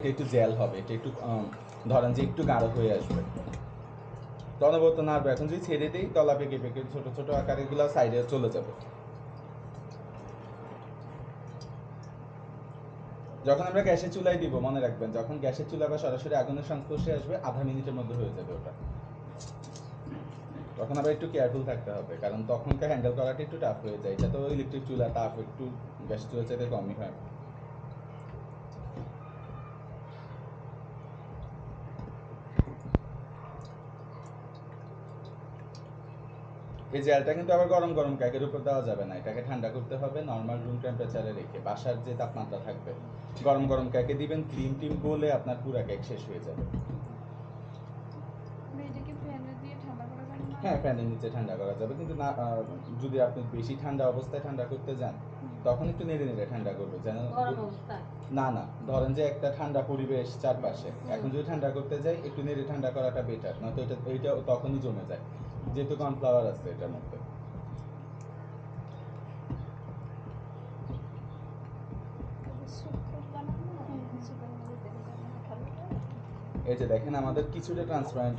এটা একটু জেল হবে, এটা একটু ধরেন যে একটু গাঢ় হয়ে আসবে। তনবত নাড়বে, এখন যদি ছেড়ে দিই, তলা পেকে পেকে ছোট ছোট আকারে গুলো সাইডে চলে যাবে। যখন আমরা গ্যাসের চুলাই দিব, মনে রাখবেন, যখন গ্যাসের চুলা বা সরাসরি আগুনের সংস্পর্শে আসবে, আধা মিনিটের মধ্যে হয়ে যাবে ওটা। তখন আবার একটু কেয়ারফুল থাকতে হবে, কারণ তখনকার হ্যান্ডেল করাটা একটু টাফ হয়ে যায়। এটা তো ইলেকট্রিক চুলা তাপ একটু গ্যাসের চুলা চাইতে কমই হয়। এই জেলটা কিন্তু আবার গরম গরম কেকের উপর দেওয়া যাবে না। এটাকে ঠান্ডা করতে হবে নর্মাল রুম টেম্পারেচারে রেখে। বাসার যে তাপমাত্রা থাকবে গরম গরম কেকে দিবেন ক্রিম টিম বলে আপনার পুরা কেক শেষ হয়ে যাবে। এটাকে ফ্যানে দিয়ে ঠান্ডা করা যাবে না? হ্যাঁ ফ্যানের নিচে ঠান্ডা করা যাবে কিন্তু না যদি আপনি বেশি ঠান্ডা অবস্থায় ঠান্ডা করতে যান তখন একটু নেড়ে নেড়ে ঠান্ডা করবে যেন না না ধরেন যে একটা ঠান্ডা পরিবেশ চারপাশে। এখন যদি ঠান্ডা করতে যাই একটু নেড়ে ঠান্ডা করাটা বেটার নয়তো এটা এইটা তখনই জমে যায়। যেহেতু কর্নফ্লাওয়ার আছে এটার মধ্যে। এই যে দেখেন আমাদের কিছুটা ট্রান্সপারেন্ট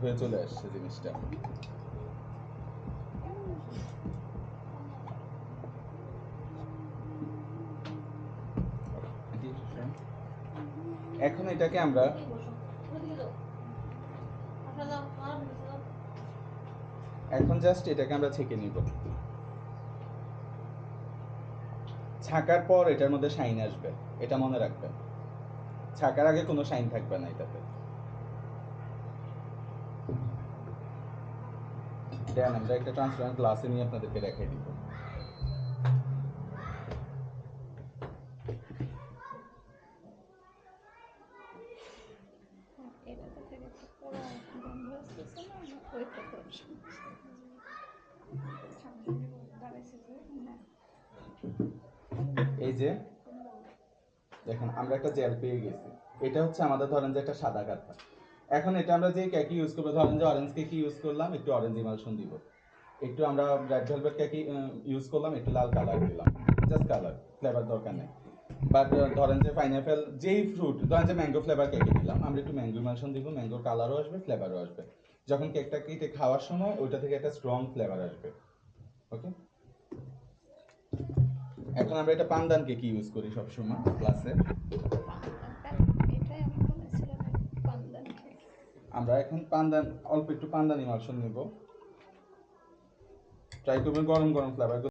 হয়ে চলে আসছে জিনিসটা। এখন এটাকে আমরা এখন জাস্ট এটাকে আমরা ছেঁকে নিব। ছাকার পর এটার মধ্যে শাইন আসবে, এটা মনে রাখবেন। ছাকার আগে কোনো শাইন থাকবে না এটাতে। দেন, আমরা একটা ট্রান্সপারেন্ট গ্লাসে নিয়ে আপনাদেরকে দেখাই দিব এটাতে থেকে তো পুরো গন্ধ আসতেছে না ওই কথা দাঁড়াইছে যে না এই যে, দেখেন, আমরা একটা জেল পেয়ে গেছি। এটা হচ্ছে আমাদের ধরেন যে একটা সাদা কাঠা এখন এটা আমরা যে কেকি ইউজ করব, ধরেন যে অরেঞ্জ কেকি ইউজ করলাম, একটু অরেঞ্জ ইমালশন দিব। একটু আমরা রেড ভেলভেট কেকি ইউজ করলাম, একটু লাল কালার দিলাম। জাস্ট কালার ফ্লেভার দরকার নেই। বাট ধরেন যে পাইনাপেল যেই ফ্রুট ধরেন যে ম্যাঙ্গো ফ্লেভার কেকে দিলাম, আমরা একটু ম্যাঙ্গো ইমালশন দিব ম্যাঙ্গোর কালারও আসবে ফ্লেভারও আসবে। যখন কেকটা কেটে খাওয়ার সময় ওইটা থেকে একটা স্ট্রং ফ্লেভার আসবে ওকে এখন আমরা এটা পান্দান কেক ইউজ করি সবসময় ক্লাসে আমরা এখন পান্দান অল্প একটু পান্দান ইমালশন নেব। ট্রাই করবেন গরম গরম ফ্লেভার